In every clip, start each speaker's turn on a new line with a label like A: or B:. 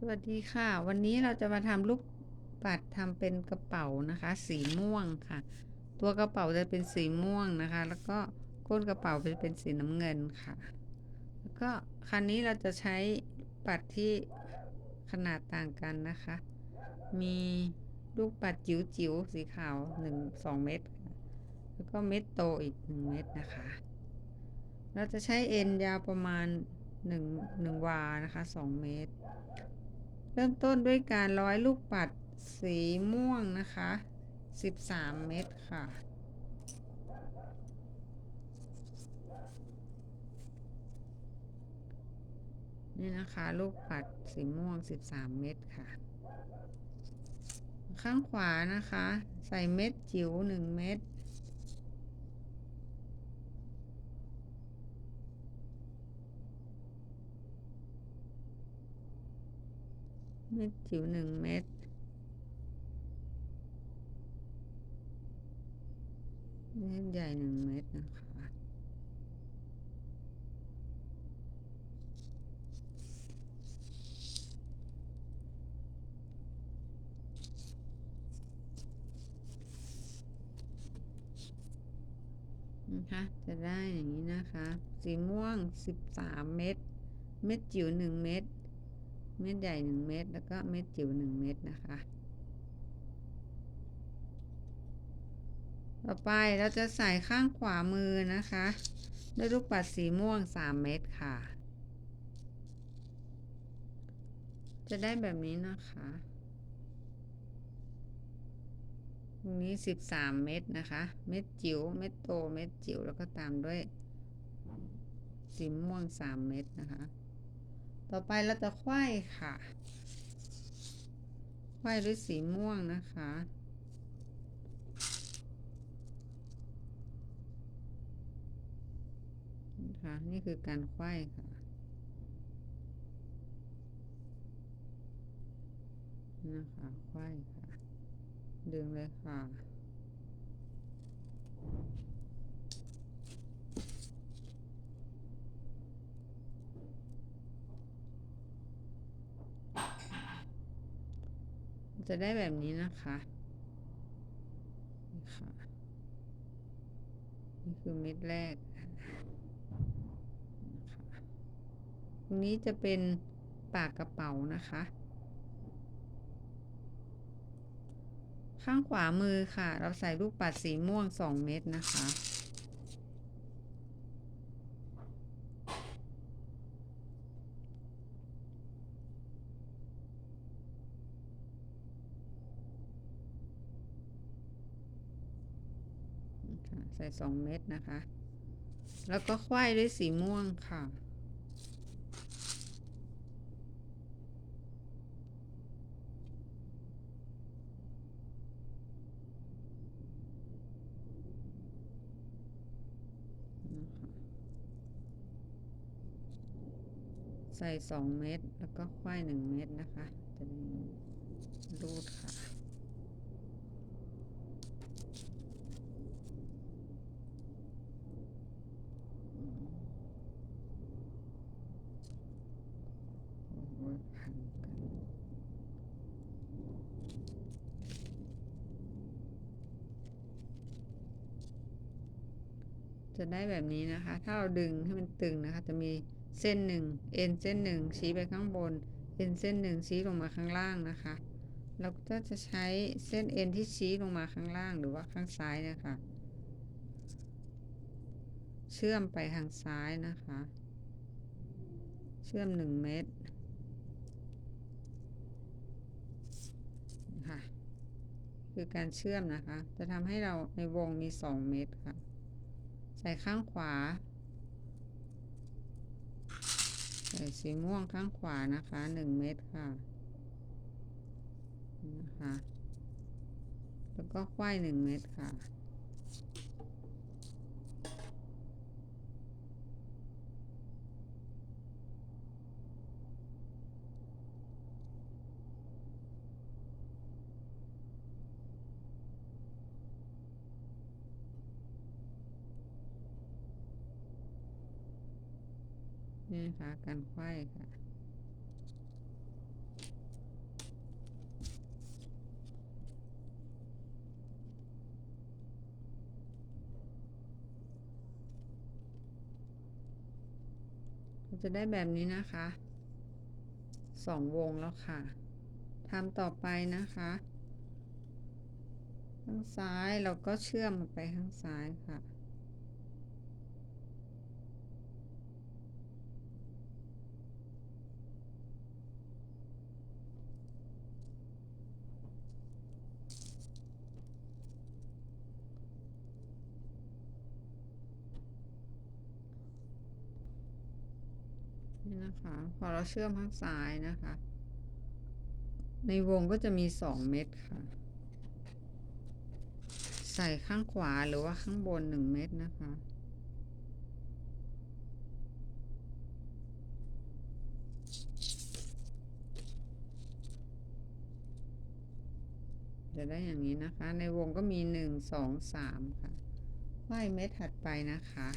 A: สวัสดีค่ะ วันนี้เราจะมาทำลูกปัดทำเป็นกระเป๋านะคะ สีม่วงค่ะ ตัวกระเป๋าจะเป็นสีม่วงนะคะ แล้วก็ก้นกระเป๋าจะเป็นสีน้ำเงินค่ะ แล้วก็คันนี้เราจะใช้ปัดที่ขนาดต่างกันนะคะ มีลูกปัดจิ๋วจิ๋วๆสีขาวหนึ่งสองเม็ดแล้วก็เม็ดโตอีกหนึ่งเม็ดนะคะ เราจะใช้เอ็นยาวประมาณหนึ่งหนึ่งวานะคะสองเมตร เริ่มต้นด้วยการร้อยลูกปัดสีม่วงนะคะ 13 เม็ดค่ะ นี่นะคะ ลูกปัดสีม่วง 13 เม็ดค่ะ ข้างขวานะคะ ใส่เม็ดจิ๋ว 1 เม็ด เม็ดจิ๋วหนึ่งเม็ดเม็ดใหญ่หนึ่งเม็ดนะคะนะคะจะได้อย่างนี้นะคะ สีม่วง 13 เม็ด เม็ดจิ๋ว 1 เม็ด เม็ดใหญ่ 1 เม็ดแล้วก็เม็ดจิ๋ว1 เม็ดนะคะ ต่อไปเราจะใส่ข้างขวามือนะคะ ด้วยลูกปัดสีม่วง 3 เม็ดค่ะ จะได้แบบนี้นะคะตรงนี้ 13 เม็ดนะคะ เม็ดจิ๋ว เม็ดโต เม็ดจิ๋ว แล้วก็ตามด้วยสีม่วง 3 เม็ดนะคะ ต่อไปเราจะไขว้ค่ะ ไขว้ด้วยสีม่วงนะคะ นะคะนี่คือการไขว้ค่ะนะคะไขว้ค่ะ ดึงเลยค่ะ จะได้แบบนี้นะคะนี่ค่ะนี่คือเม็ดแรกนะคะตรงนี้จะเป็นปากกระเป๋านะคะ ข้างขวามือค่ะ เราใส่ลูกปัดสีม่วง2เม็ดนะคะ ค่ส่2เม็ดนะคะ แล้วก็ไขว้ด้วยสีม่วงค่ะนะคะใส่2เม็ดแล้วก็ไขว้1เม็ดนะคะ จะด้รูดค่ะ โอ้โหพันกัน จะได้แบบนี้นะคะ ถ้าเราดึงให้มันตึงนะคะ จะมีเส้นหนึ่งเอ็นเส้นหนึ่งชี้ไปข้างบน เอ็นเส้นหนึ่งชี้ลงมาข้างล่างนะคะ เราก็จะใช้เส้นเอ็นที่ชี้ลงมาข้างล่างหรือว่าข้างซ้ายเนะคะ เชื่อมไปทางซ้ายนะคะ เชื่อมหนึ่งเมตรค่ะ คือการเชื่อมนะคะ จะทำให้เราในวงมีสองเมตรค่ะ ส่ข้างขวา ใส่สีม่วงข้างขวานะคะหนึ่งเมตรค่ะนะคะแล้วก็ควายหนึ่งเมตรค่ะ พาการไขว้ค่ะ จะได้แบบนี้นะคะสองวงแล้วค่ะทำต่อไปนะคะ ข้างซ้ายเราก็เชื่อมไปข้างซ้ายค่ะ นี่นะคะ พอเราเชื่อมข้างซ้ายนะคะ ในวงก็จะมีสองเม็ดค่ะ ใส่ข้างขวาหรือว่าข้างบนหนึ่งเม็ดนะคะจะได้อย่างนี้นะคะ ในวงก็มีหนึ่งสองสามค่ะไล่เม็ดถัดไปนะคะ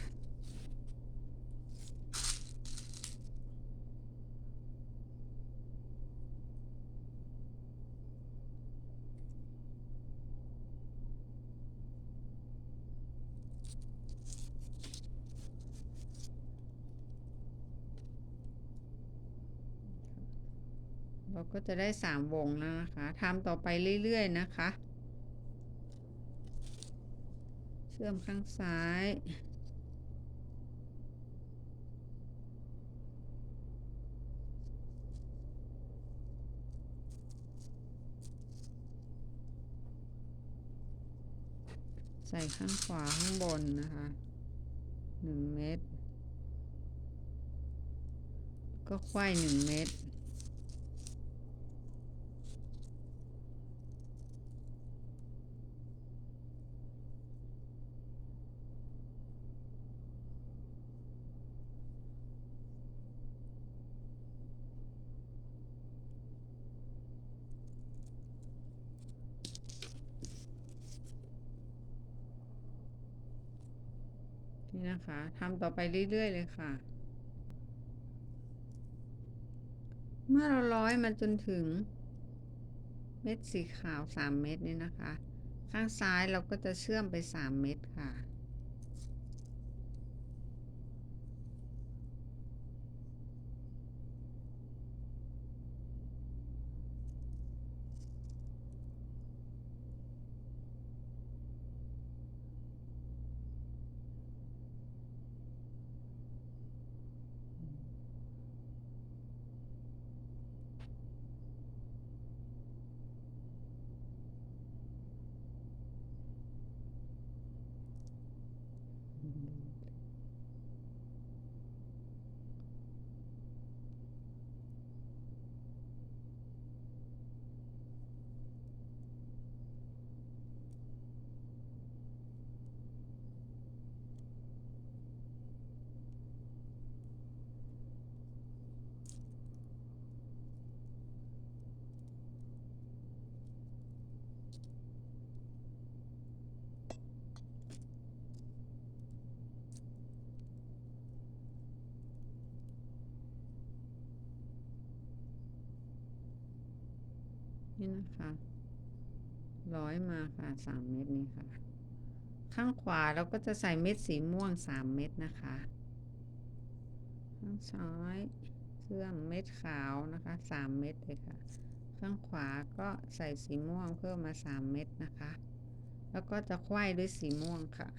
A: เราก็จะได้สามวงแล้วนะคะทำต่อไปเรื่อยๆนะคะ เชื่อมข้างซ้ายใส่ข้างขวาข้างบนนะคะหนึ่งเม็ด ก็ไขว้หนึ่งเม็ด นี่นะคะทำต่อไปเรื่อย ๆ เลยค่ะ เมื่อเราร้อยมันจนถึง เม็ดสีขาวสามเม็ดนี่นะคะ ข้างซ้ายเราก็จะเชื่อมไปสามเม็ดค่ะ นี่นะคะร้อยมาค่ะสามเม็ดนี้ค่ะ ข้างขวาเราก็จะใส่เม็ดสีม่วงสามเม็ดนะคะ ข้างซ้ายเชื่อมเม็ดขาวนะคะสามเม็ดเลยค่ะ ข้างขวาก็ใส่สีม่วงเพิ่มมาสามเม็ดนะคะ แล้วก็จะไขว้ด้วยสีม่วงค่ะ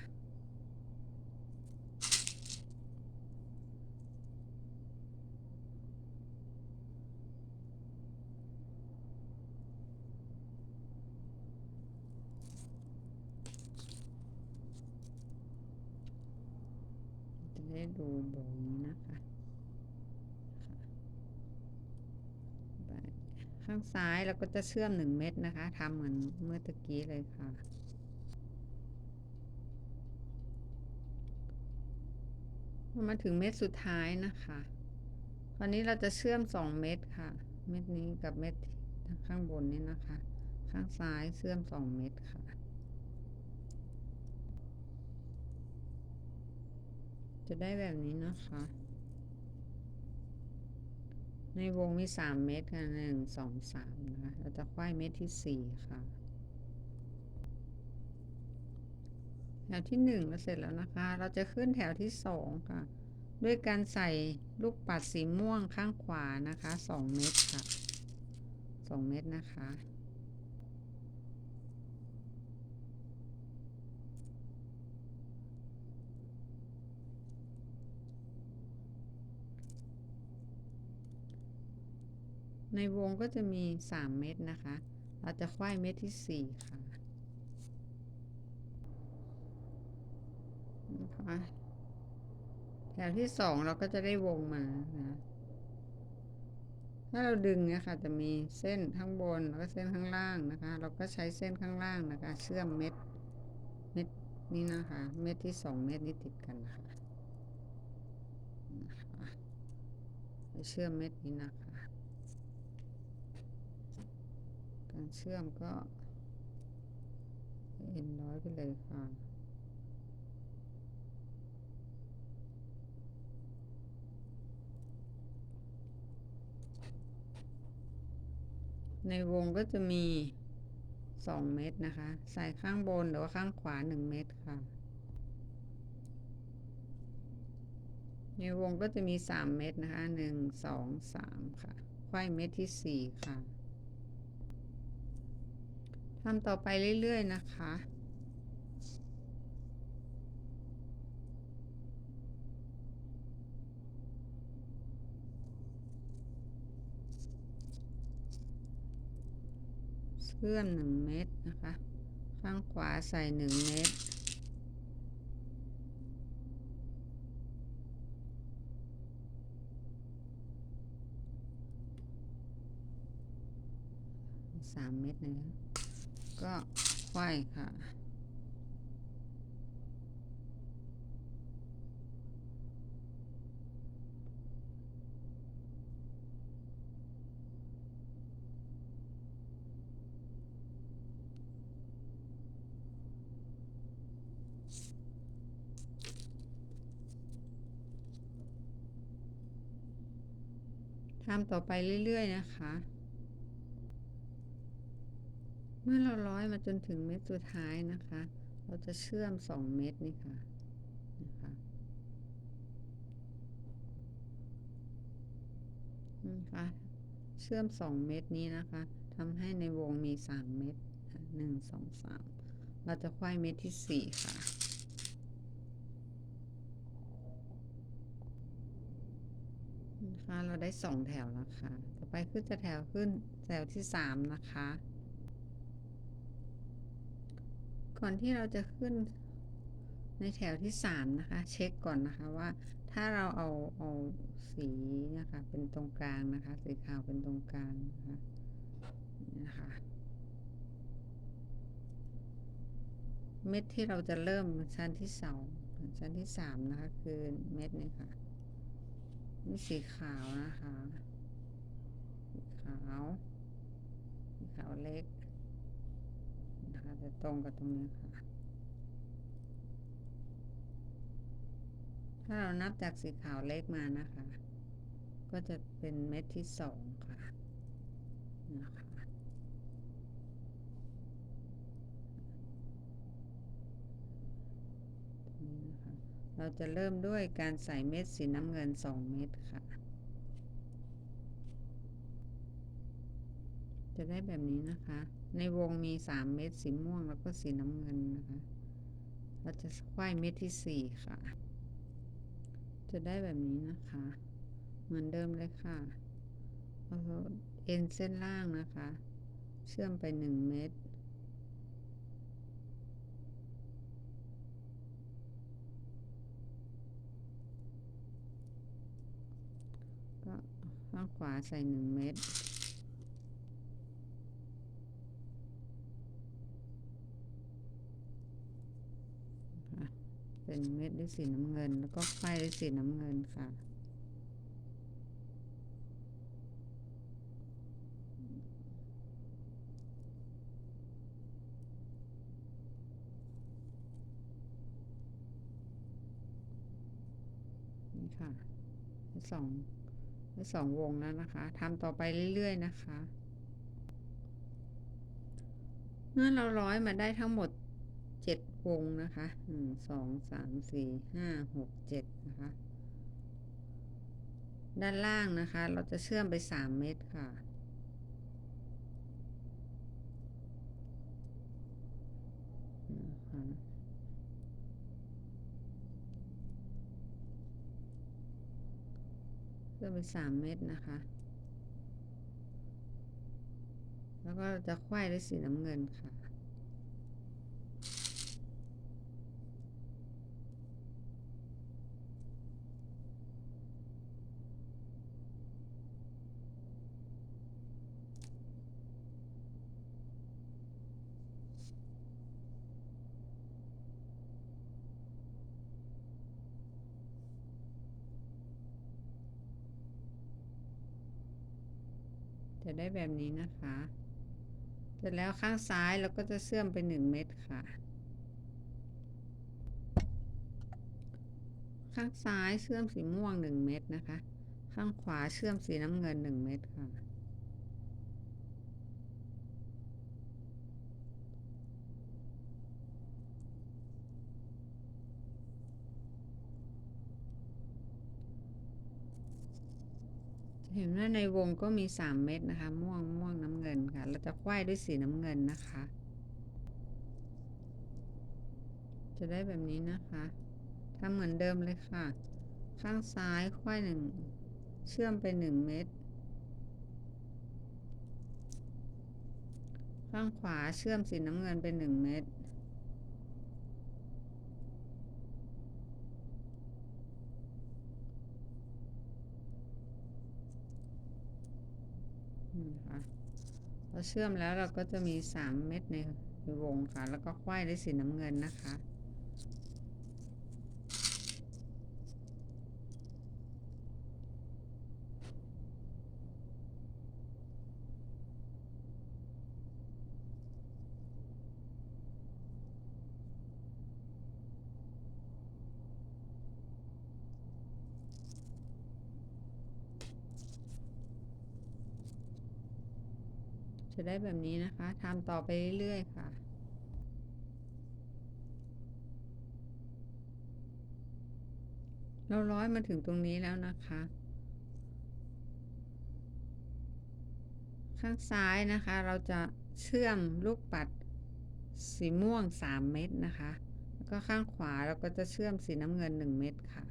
A: จะไดูแบบนี้นะคะข้างซ้ายเราก็จะเชื่อมหนึ่งเม็ดนะคะทำเหมือนเมื่อตะกี้เลยค่ะพอมาถึงเม็ดสุดท้ายนะคะคราวนี้เราจะเชื่อมสองเม็ดค่ะ เม็ดนี้กับเม็ดข้างบนนี้นะคะ ข้างซ้ายเชื่อมสองเม็ดค่ะ จะได้แบบนี้นะคะ ในวงมีสามเม็ดค่ะหนึ่งสองสามนะคะเราจะไขว้เม็ดที่สี่ค่ะแถวที่หนึ่งเราเสร็จแล้วนะคะ เราจะขึ้นแถวที่สองค่ะ ด้วยการใส่ลูกปัดสีม่วงข้างขวานะคะสองเม็ดค่ะสองเม็ดนะคะ ในวงก็จะมี 3 เม็ดนะคะ เราจะควายเม็ดที่ 4 ค่ะนะคะแถวที่ 2 เราก็จะได้วงมานะถ้าเราดึงเนี่ยค่ะ จะมีเส้นข้างบนแล้วก็เส้นข้างล่างนะคะ เราก็ใช้เส้นข้างล่างนะคะ เชื่อมเม็ดเม็ดนี้นะคะ เม็ดที่ 2 เม็ดนี้ติดกันค่ะนะคะเชื่อมเม็ดนี้นะคะ การเชื่อมก็เอ็นร้อยไปเลยค่ะในวงก็จะมี 2 เม็ดนะคะ ใส่ข้างบนหรือว่าข้างขวา 1 เม็ดค่ะ ในวงก็จะมี 3 เม็ดนะคะ 1 2 3 ค่ะควายเม็ดที่ 4 ค่ะ ทำต่อไปเรื่อยๆนะคะ เชื่อม1เม็ดนะคะ ข้างขวาใส่1เม็ดสามเม็ดนะคะ ก็ไขว้ค่ะ ทำต่อไปเรื่อย ๆ นะคะ มื่อเราร้อยมาจนถึงเม็ดสุดท้ายนะคะ เราจะเชื่อม2เม็ดนี่ค่ะนะคะนะคะเชื่อม2เม็ดนี้นะคะทำให้ในวงมี3เม็ดหนึ่งสองสามเราจะควายเม็ดที่4ค่ะนะคะเราได้2แถวแล้วค่ะต่อไปขึ้นจะแถวขึ้นแถวที่3นะคะ ก่อนที่เราจะขึ้นในแถวที่ 3 นะคะ เช็คก่อนนะคะว่าถ้าเราเอาเอาสีนะคะ เป็นตรงกลางนะคะ สีขาวเป็นตรงกลางนะคะนะคะเม็ดที่เราจะเริ่มชั้นที่สองชั้นที่สามนะคะ คือเม็ดนี้ค่ะนี่สีขาวนะคะ สีขาว สีขาวเล็ก จะตรงกับตรงนี้ค่ะ ถ้าเรานับจากสีขาวเล็กมานะคะ ก็จะเป็นเม็ดที่สองค่ะนะคะเราจะเริ่มด้วยการใส่เม็ดสีน้ำเงิน2เม็ดค่ะ จะได้แบบนี้นะคะ ในวงมี3เม็ดสีม่วงแล้วก็สีน้ำเงินนะคะ เราจะควายเม็ดที่4ค่ะ จะได้แบบนี้นะคะ เหมือนเดิมเลยค่ะเอาเอ็นเส้นล่างนะคะ เชื่อมไป1เม็ดก็ข้างขวาใส่1เม็ด ค่ะ เป็นเม็ดด้วยสีน้ำเงิน แล้วก็ไฟด้วยสีน้ำเงินค่ะ นี่ค่ะสองสองวงแล้วนะคะทำต่อไปเรื่อย ๆ นะคะ เมื่อเราร้อยมาได้ทั้งหมด เจ็ดวงนะคะหนึ่งสองสามสี่ห้าหกเจ็ดนะคะ ด้านล่างนะคะ เราจะเชื่อมไป3เม็ดค่ะ เชื่อมไป3เม็ดนะคะ แล้วก็จะไขว้ด้วยสีน้ำเงินค่ะ จะได้แบบนี้นะคะ เสร็จแล้วข้างซ้ายเราก็จะเชื่อมไป1เม็ดค่ะ ข้างซ้ายเชื่อมสีม่วง1เม็ดนะคะ ข้างขวาเชื่อมสีน้ำเงิน1เม็ดค่ะ เห็นว่าในวงก็มี3เม็ดนะคะ ม่วงม่วงน้ำเงินค่ะ เราจะไขว้ด้วยสีน้ำเงินนะคะ จะได้แบบนี้นะคะทำเหมือนเดิมเลยค่ะ ข้างซ้ายไขว้หนึ่งเชื่อมไป1เม็ดข้างขวาเชื่อมสีน้ำเงินเป็น1เม็ด นี่นะคะพอ เชื่อมแล้วเราก็จะมี 3 เม็ดในวงค่ะ แล้วก็ควายได้วยสีน้ำเงินนะคะ จะได้แบบนี้นะคะทำต่อไปเรื่อยๆค่ะเราร้อยมาถึงตรงนี้แล้วนะคะ ข้างซ้ายนะคะเราจะเชื่อมลูกปัดสีม่วง 3 เม็ดนะคะ แล้วก็ข้างขวาเราก็จะเชื่อมสีน้ำเงิน 1 เม็ดค่ะ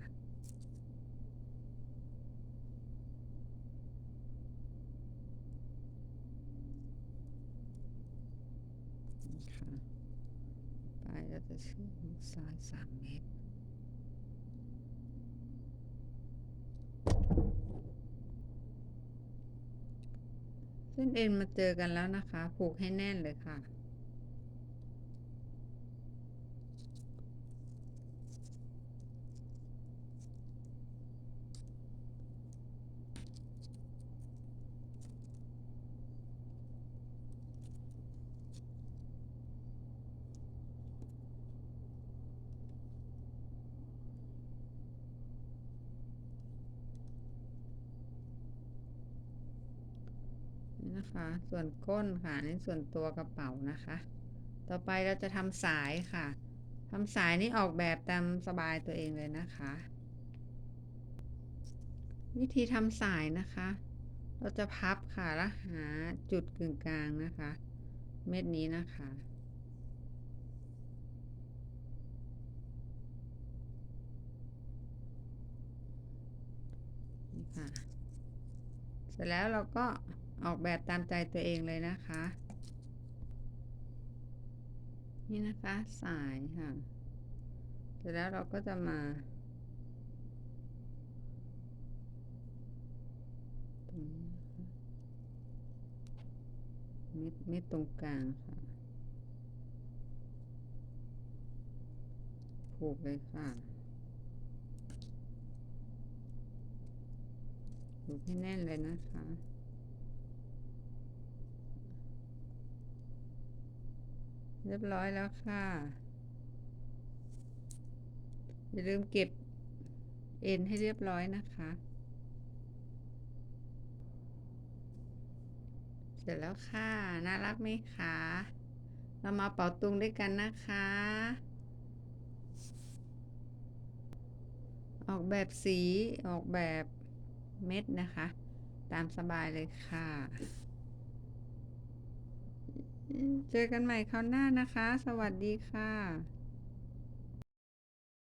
A: ค่ะไปเราจะเชื่อมซ้าย สามเมตรเส้นเอ็นมาเจอกันแล้วนะคะ ผูกให้แน่นเลยค่ะ นะคะ ส่วนก้นค่ะนี่ส่วนตัวกระเป๋านะคะ ต่อไปเราจะทำสายค่ะทำสายนี่ออกแบบตามสบายตัวเองเลยนะคะ วิธีทำสายนะคะ เราจะพับค่ะแล้วหาจุดกึ่งกลางนะคะ เม็ดนี้นะคะนี่ค่ะ เสร็จแล้วเราก็ ออกแบบตามใจตัวเองเลยนะคะ นี่นะคะสายค่ะเสร็จแล้วเราก็จะมาตรงนี้นะคะเม็ดเม็ดตรงกลางค่ะ ผูกเลยค่ะผูกให้แน่นเลยนะคะ เรียบร้อยแล้วค่ะ อย่าลืมเก็บเอ็นให้เรียบร้อยนะคะ เสร็จแล้วค่ะ น่ารักไหมคะ เรามาเป่าตุงด้วยกันนะคะ ออกแบบสีออกแบบเม็ดนะคะ ตามสบายเลยค่ะ เจอกันใหม่คราวหน้านะคะ สวัสดีค่ะ